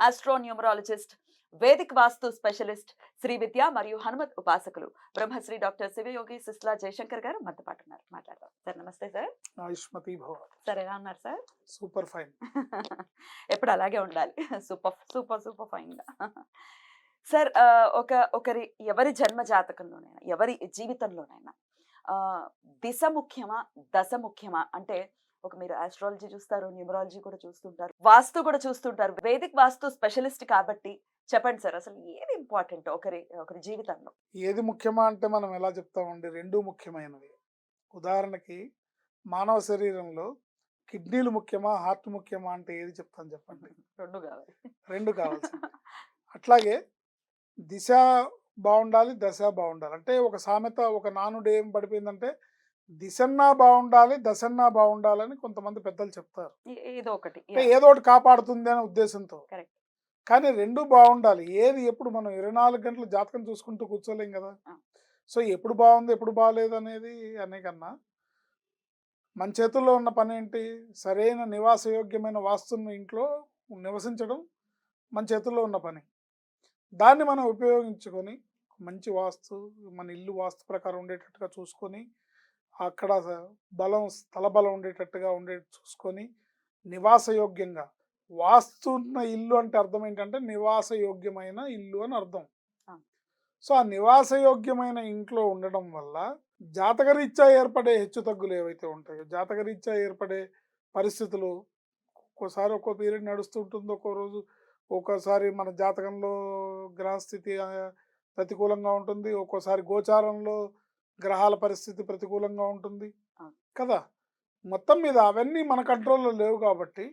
astro numerologist Vedic vastu specialist Shri Vidya మరియు హనుమత్ ఉపాసకులు Brahmasri doctor Shivayogi Sisla Jayashankar garu మనతో పాటు ఉన్నారు. మాట్లాడదాం. సార్ నమస్తే సార్. ఆయుష్మతి భవ. సార్ ఎలా ఉన్నారు సార్? Super fine. ఎప్పుడు అలాగే ఉండాలి. సూపర్ సూపర్ సూపర్ ఫైన్గా. సార్ ఒక ఒకరి ఎవరి జన్మ జాతకంలోనైనా ఎవరి జీవితంలోనైనా దిశ ముఖ్యమా దశ ముఖ్యమా? అంటే ఒక మీరు ఆస్ట్రాలజీ చూస్తారు న్యూమరాలజీ కూడా చూస్తుంటారు వాస్తు కూడా చూస్తుంటారు. వేదిక్ వాస్తు స్పెషలిస్ట్ కాబట్టి చెప్పండి సార్ అసలు ఏది ఇంపార్టెంట్ ఒకరి ఒకరి జీవితంలో? ఏది ముఖ్యమా అంటే మనం ఎలా చెప్తామండి? రెండు ముఖ్యమైనవి. ఉదాహరణకి మానవ శరీరంలో కిడ్నీలు ముఖ్యమా హార్ట్ ముఖ్యమా అంటే ఏది చెప్తాను చెప్పండి? రెండు కావాలి. రెండు కావాల్సింది. అట్లాగే దిశ బాగుండాలి దశ బాగుండాలి. అంటే ఒక సామెత ఒక నానుడు ఏం పడిపోయిందంటే దిశన్నా బాగుండాలి దశన్నా బాగుండాలని కొంతమంది పెద్దలు చెప్తారు. ఏదో ఒకటి ఏదో ఒకటి కాపాడుతుంది అనే ఉద్దేశంతో. కానీ రెండు బాగుండాలి. ఏది ఎప్పుడు మనం ఇరవై నాలుగు గంటలు జాతకం చూసుకుంటూ కూర్చోలేం కదా. సో ఎప్పుడు బాగుంది ఎప్పుడు బాగాలేదు అనేది అనే కన్నా మన చేతుల్లో ఉన్న పని ఏంటి? సరైన నివాసయోగ్యమైన వాస్తున్న ఇంట్లో నివసించడం మన చేతుల్లో ఉన్న పని. దాన్ని మనం ఉపయోగించుకొని మంచి వాస్తు మన ఇల్లు వాస్తు ప్రకారం ఉండేటట్టుగా చూసుకొని అక్కడ బలం స్థల బలం ఉండేటట్టుగా ఉండే చూసుకొని నివాసయోగ్యంగా వాస్తున్న ఇల్లు అంటే అర్థం ఏంటంటే నివాసయోగ్యమైన ఇల్లు అని అర్థం. సో ఆ నివాసయోగ్యమైన ఇంట్లో ఉండడం వల్ల జాతకరీత్యా ఏర్పడే హెచ్చుతగ్గులు ఏవైతే ఉంటాయో జాతకరీత్యా ఏర్పడే పరిస్థితులు ఒక్కోసారి ఒక్కో పీరియడ్ నడుస్తుంటుంది ఒక్కో రోజు ఒక్కోసారి మన జాతకంలో గ్రహస్థితి ప్రతికూలంగా ఉంటుంది. ఒక్కోసారి గోచారంలో గ్రహాల పరిస్థితి ప్రతికూలంగా ఉంటుంది. కదా! మొత్తం మీద అవన్నీ మన కంట్రోల్లో లేవు కాబట్టి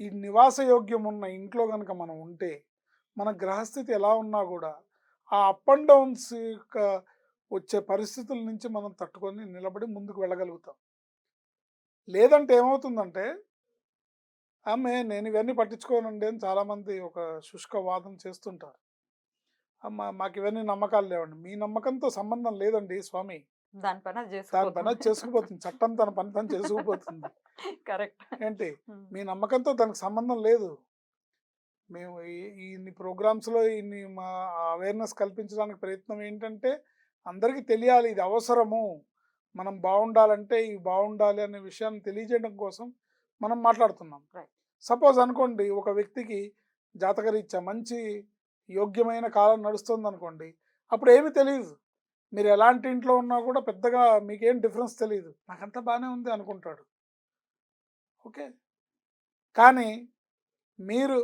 ఈ నివాసయోగ్యం ఉన్న ఇంట్లో కనుక మనం ఉంటే మన గ్రహస్థితి ఎలా ఉన్నా కూడా ఆ అప్ అండ్ డౌన్స్ యొక్క వచ్చే పరిస్థితుల నుంచి మనం తట్టుకొని నిలబడి ముందుకు వెళ్ళగలుగుతాం. లేదంటే ఏమవుతుందంటే ఆమె నేను ఇవన్నీ పట్టించుకోనండి అని చాలామంది ఒక శుష్క వాదం చేస్తుంటారు. అమ్మ! మాకు ఇవన్నీ నమ్మకాలు లేవండి. మీ నమ్మకంతో సంబంధం లేదండి స్వామి. దానిపైన దాని పని అది చేసుకుపోతుంది. చట్టం తన పని తను చేసుకుపోతుంది. కరెక్ట్. ఏంటి? మీ నమ్మకంతో దానికి సంబంధం లేదు. మేము ఇన్ని ప్రోగ్రామ్స్లో ఇన్ని మా అవేర్నెస్ కల్పించడానికి ప్రయత్నం ఏంటంటే అందరికీ తెలియాలి ఇది అవసరము. మనం బాగుండాలంటే ఇవి బాగుండాలి అనే విషయాన్ని తెలియజేయడం కోసం మనం మాట్లాడుతున్నాం. సపోజ్ అనుకోండి ఒక వ్యక్తికి జాతకరీత్యా మంచి యోగ్యమైన కాలం నడుస్తుంది అనుకోండి అప్పుడు ఏమీ తెలియదు మీరు ఎలాంటి ఇంట్లో ఉన్నా కూడా పెద్దగా మీకేం డిఫరెన్స్ తెలియదు నాకంతా బాగానే ఉంది అనుకుంటాడు. ఓకే? కానీ మీరు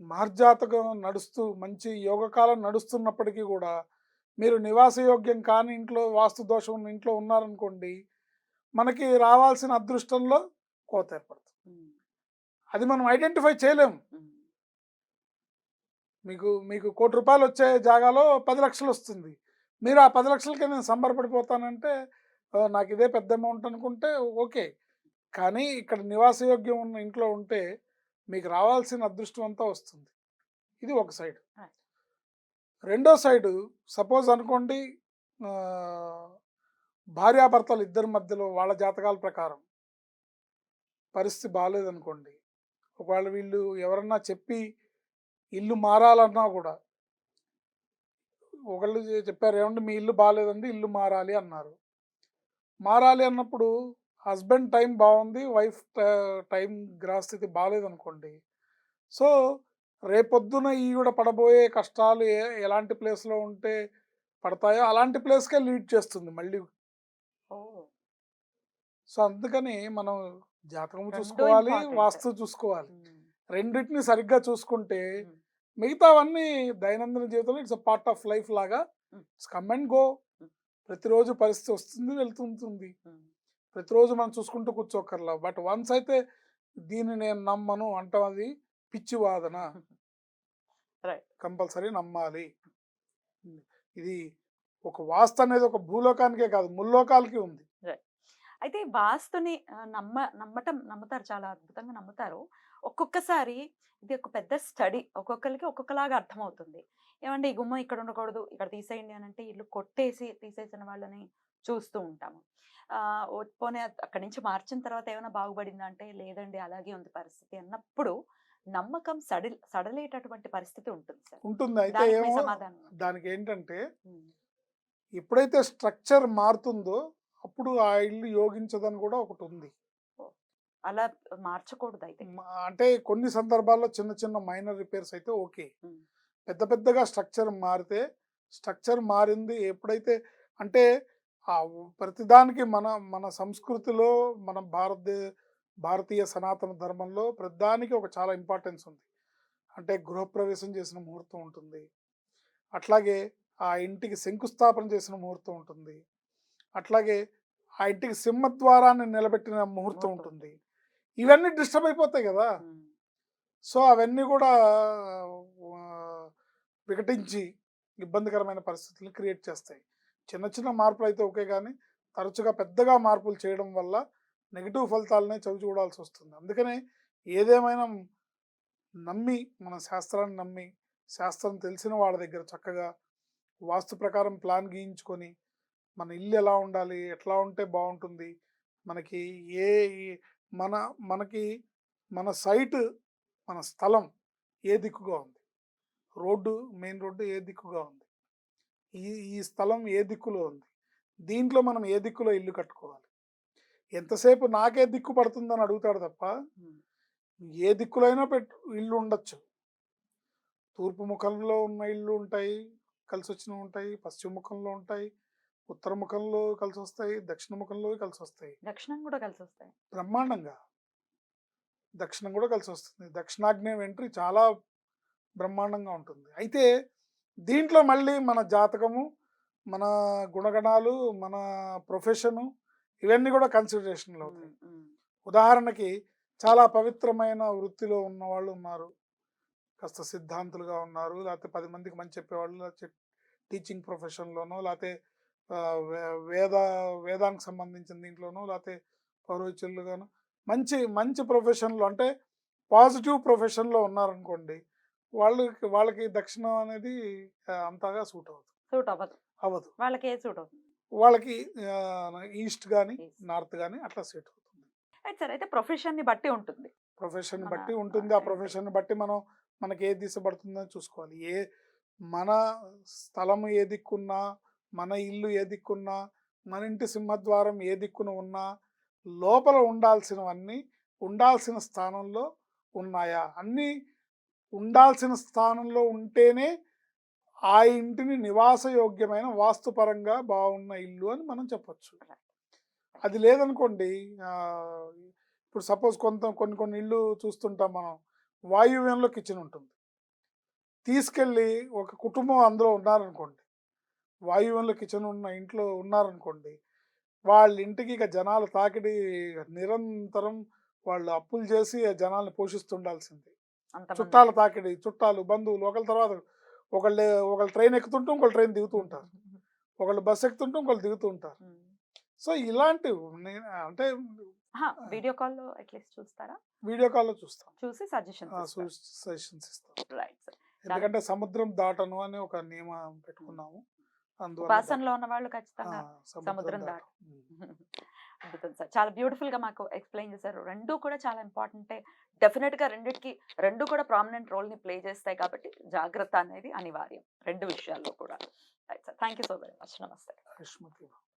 మార్జాతకం నడుస్తూ మంచి యోగకాలం నడుస్తున్నప్పటికీ కూడా మీరు నివాసయోగ్యం కాని ఇంట్లో వాస్తు దోషం ఉన్న ఇంట్లో ఉన్నారనుకోండి మనకి రావాల్సిన అదృష్టంలో కోత ఏర్పడుతుంది. అది మనం ఐడెంటిఫై చేయలేము మీకు మీకు కోటి రూపాయలు వచ్చే జాగాలో పది లక్షలు వస్తుంది మీరు ఆ పది లక్షలకే నేను సంబరపడిపోతానంటే "ఓ, నాకు ఇదే పెద్ద అమౌంట్ అనుకుంటే ఓకే. కానీ ఇక్కడ నివాసయోగ్యం ఉన్న ఇంట్లో ఉంటే మీకు రావాల్సిన అదృష్టం అంతా వస్తుంది. ఇది ఒక సైడ్. రెండో సైడు సపోజ్ అనుకోండి భార్యాభర్తలు ఇద్దరి మధ్యలో వాళ్ళ జాతకాల ప్రకారం పరిస్థితి బాగాలేదనుకోండి ఒకవేళ వీళ్ళు ఎవరన్నా చెప్పి ఇల్లు మారాలన్నా కూడా. ఒకళ్ళు చెప్పారు ఏమంటే మీ ఇల్లు బాగాలేదండి ఇల్లు మారాలి అన్నారు. మారాలి అన్నప్పుడు హస్బెండ్ టైం బాగుంది వైఫ్ టైం గ్రహస్థితి బాగాలేదనుకోండి సో రేపొద్దున ఈవిడ పడబోయే కష్టాలు ఏ ఎలాంటి ప్లేస్లో ఉంటే పడతాయో అలాంటి ప్లేస్కే లీడ్ చేస్తుంది మళ్ళీ. సో అందుకని మనం జాతకం చూసుకోవాలి. వాస్తు చూసుకోవాలి. రెండింటిని సరిగ్గా చూసుకుంటే మిగతావన్నీ దైనందిన జీవితంలో ఇట్స్ పార్ట్ ఆఫ్ లైఫ్ లాగా Mm. Come and go. ప్రతిరోజు పరిస్థితి వస్తుంది వెళ్తుంటుంది. ప్రతిరోజు మనం చూసుకుంటూ కూర్చోకర్లా. బట్ వన్స్ అయితే దీన్ని నేను నమ్మను అంటాం అది పిచ్చి వాదన. Right. కంపల్సరీ నమ్మాలి. ఇది ఒక వాస్తు అనేది ఒక భూలోకానికే కాదు ముల్లోకాలకి ఉంది. అయితే వాస్తుని నమ్మ నమ్మటం నమ్ముతారు చాలా అద్భుతంగా నమ్ముతారు. ఒక్కొక్కసారి ఇది ఒక పెద్ద స్టడీ ఒక్కొక్కరికి ఒక్కొక్కలాగా అర్థమవుతుంది. ఏమంటే ఈ గుమ్మం ఇక్కడ ఉండకూడదు ఇక్కడ తీసేయండి అని అంటే ఇల్లు కొట్టేసి తీసేసిన వాళ్ళని చూస్తూ ఉంటాము. పోనీ అక్కడి నుంచి మార్చిన తర్వాత ఏమైనా బాగుపడిందా అంటే లేదండి అలాగే ఉంది పరిస్థితి అన్నప్పుడు నమ్మకం సడి సడలేటటువంటి పరిస్థితి ఉంటుంది సార్. ఉంటుంది. అయితే దానికి ఏంటంటే ఎప్పుడైతే స్ట్రక్చర్ మారుతుందో అప్పుడు ఆ ఇల్లు యోగించదని కూడా ఒకటి ఉంది అలా మార్చకూడదు అయితే అంటే కొన్ని సందర్భాల్లో చిన్న చిన్న మైనర్ రిపేర్స్ అయితే ఓకే. పెద్ద పెద్దగా స్ట్రక్చర్ మారితే స్ట్రక్చర్ మారింది ఎప్పుడైతే అంటే ఆ ప్రతిదానికి మన మన సంస్కృతిలో మన భారతదే భారతీయ సనాతన ధర్మంలో ప్రతిదానికి ఒక చాలా ఇంపార్టెన్స్ ఉంది. అంటే గృహప్రవేశం చేసిన ముహూర్తం ఉంటుంది. అట్లాగే ఆ ఇంటికి శంకుస్థాపన చేసిన ముహూర్తం ఉంటుంది. అట్లాగే ఆ ఇంటికి సింహద్వారాన్ని నిలబెట్టిన ముహూర్తం ఉంటుంది. ఇవన్నీ డిస్టర్బ్ అయిపోతాయి కదా! సో అవన్నీ కూడా వికటించి ఇబ్బందికరమైన పరిస్థితులు క్రియేట్ చేస్తాయి. చిన్న చిన్న మార్పులు అయితే ఓకే కానీ తరచుగా పెద్దగా మార్పులు చేయడం వల్ల నెగిటివ్ ఫలితాలనే చవి చూడాల్సి వస్తుంది. అందుకనే ఏదేమైనా నమ్మి మన శాస్త్రాన్ని నమ్మి శాస్త్రం తెలిసిన వాళ్ళ దగ్గర చక్కగా వాస్తు ప్రకారం ప్లాన్ గీయించుకొని మన ఇల్లు ఎలా ఉండాలి? ఎట్లా ఉంటే బాగుంటుంది మనకి ఏ మన మనకి మన సైట్ మన స్థలం ఏ దిక్కుగా ఉంది? రోడ్డు మెయిన్ రోడ్డు ఏ దిక్కుగా ఉంది? ఈ ఈ స్థలం ఏ దిక్కులో ఉంది? దీంట్లో మనం ఏ దిక్కులో ఇల్లు కట్టుకోవాలి? ఎంతసేపు నాకే దిక్కు పడుతుందని అడుగుతాడు తప్ప. ఏ దిక్కులో అయినా పెట్టు ఇల్లు ఉండొచ్చు. తూర్పు ముఖంలో ఉన్న ఇల్లు ఉంటాయి కలిసి వచ్చినవి ఉంటాయి పశ్చిమ ముఖంలో ఉంటాయి ఉత్తర ముఖంలో కలిసి వస్తాయి దక్షిణ ముఖంలో కలిసి వస్తాయి దక్షిణం కూడా కలిసి వస్తాయి బ్రహ్మాండంగా. దక్షిణం కూడా కలిసి వస్తుంది దక్షిణాగ్నేయం ఎంట్రీ చాలా బ్రహ్మాండంగా ఉంటుంది. అయితే దీంట్లో మళ్ళీ మన జాతకము మన గుణగణాలు మన ప్రొఫెషను ఇవన్నీ కూడా కన్సిడరేషన్లో అవుతాయి. ఉదాహరణకి చాలా పవిత్రమైన వృత్తిలో ఉన్న వాళ్ళు ఉన్నారు. కాస్త సిద్ధాంతులుగా ఉన్నారు. లేకపోతే పది మందికి మంచి చెప్పేవాళ్ళు లేకపోతే టీచింగ్ ప్రొఫెషన్లోనో లేకపోతే వేద వేదానికి సంబంధించిన దీంట్లోనో లేకపోతే పౌరోహిత్యులుగాను మంచి మంచి ప్రొఫెషన్లో అంటే పాజిటివ్ ప్రొఫెషన్లో ఉన్నారనుకోండి వాళ్ళకి వాళ్ళకి దక్షిణం అనేది అంతగా సూట్ అవ్వదు. సూట్ అవ్వదు. అవ్వదు. వాళ్ళకి ఏ సూట్ అవుతుంది? వాళ్ళకి ఈస్ట్ కానీ. నార్త్ కానీ అట్లా సూట్ అవుతుంది. అయితే సార్ అయితే ప్రొఫెషన్ని బట్టి ఉంటుంది. ప్రొఫెషన్ బట్టి ఉంటుంది. ఆ ఆ, ప్రొఫెషన్ బట్టి మనం మనకి ఏ దిశ పడుతుందో చూసుకోవాలి. ఏ మన స్థలం ఏ దిక్కున్నా మన ఇల్లు ఏ దిక్కున్నా మన ఇంటి సింహద్వారం ఏ దిక్కున ఉన్నా లోపల ఉండాల్సినవన్నీ ఉండాల్సిన స్థానంలో ఉన్నాయా? అన్నీ ఉండాల్సిన స్థానంలో ఉంటేనే ఆ ఇంటిని నివాసయోగ్యమైన వాస్తుపరంగా బాగున్న ఇల్లు అని మనం చెప్పొచ్చు. అది లేదనుకోండి ఇప్పుడు సపోజ్ కొంత కొన్ని కొన్ని ఇల్లు చూస్తుంటాం మనం వాయువ్యంలో కిచెన్ ఉంటుంది. తీసుకెళ్ళి ఒక కుటుంబం అందులో ఉన్నారనుకోండి వాయువ్యంలో కిచెన్ ఉన్న ఇంట్లో ఉన్నారనుకోండి వాళ్ళ ఇంటికి ఇక జనాలు తాకిడి నిరంతరం వాళ్ళు అప్పులు చేసి ఆ జనాల్ని పోషిస్తుండాల్సిందే. చుట్టాల తాకిడి చుట్టాలు బంధువులు ఒకళ్ళ తర్వాత ఒకళ్ళు ఒకళ్ళు ట్రైన్ ఎక్కుతుంటే ఇంకొకళ్ళు ట్రైన్ దిగుతూ ఉంటారు. ఒకళ్ళు బస్ ఎక్కుతుంటే ఇంకొకళ్ళు దిగుతూ ఉంటారు. సో ఇలాంటివి నేను అంటే వీడియో కాల్లో అట్లీస్ట్ చూస్తారా? వీడియో కాల్లో చూస్తాం. చూసి సజెషన్ సజెషన్స్ ఇస్తాం. రైట్ ఎందుకంటే సముద్రం దాటను అని ఒక నియమం పెట్టుకున్నాము. ఉపాసనలో ఉన్న వాళ్ళు ఖచ్చితంగా సముద్రం దాటం. సార్. చాలా బ్యూటిఫుల్గా మాకు ఎక్స్ప్లెయిన్ చేశారు. రెండు కూడా చాలా ఇంపార్టెంట్. డెఫినెట్గా రెండిటికి రెండు కూడా ప్రామినెంట్ రోల్ని ప్లే చేస్తాయి కాబట్టి జాగ్రత్త అనేది అనివార్యం. రెండు విషయాల్లో కూడా. Thank you so very much. నమస్తే.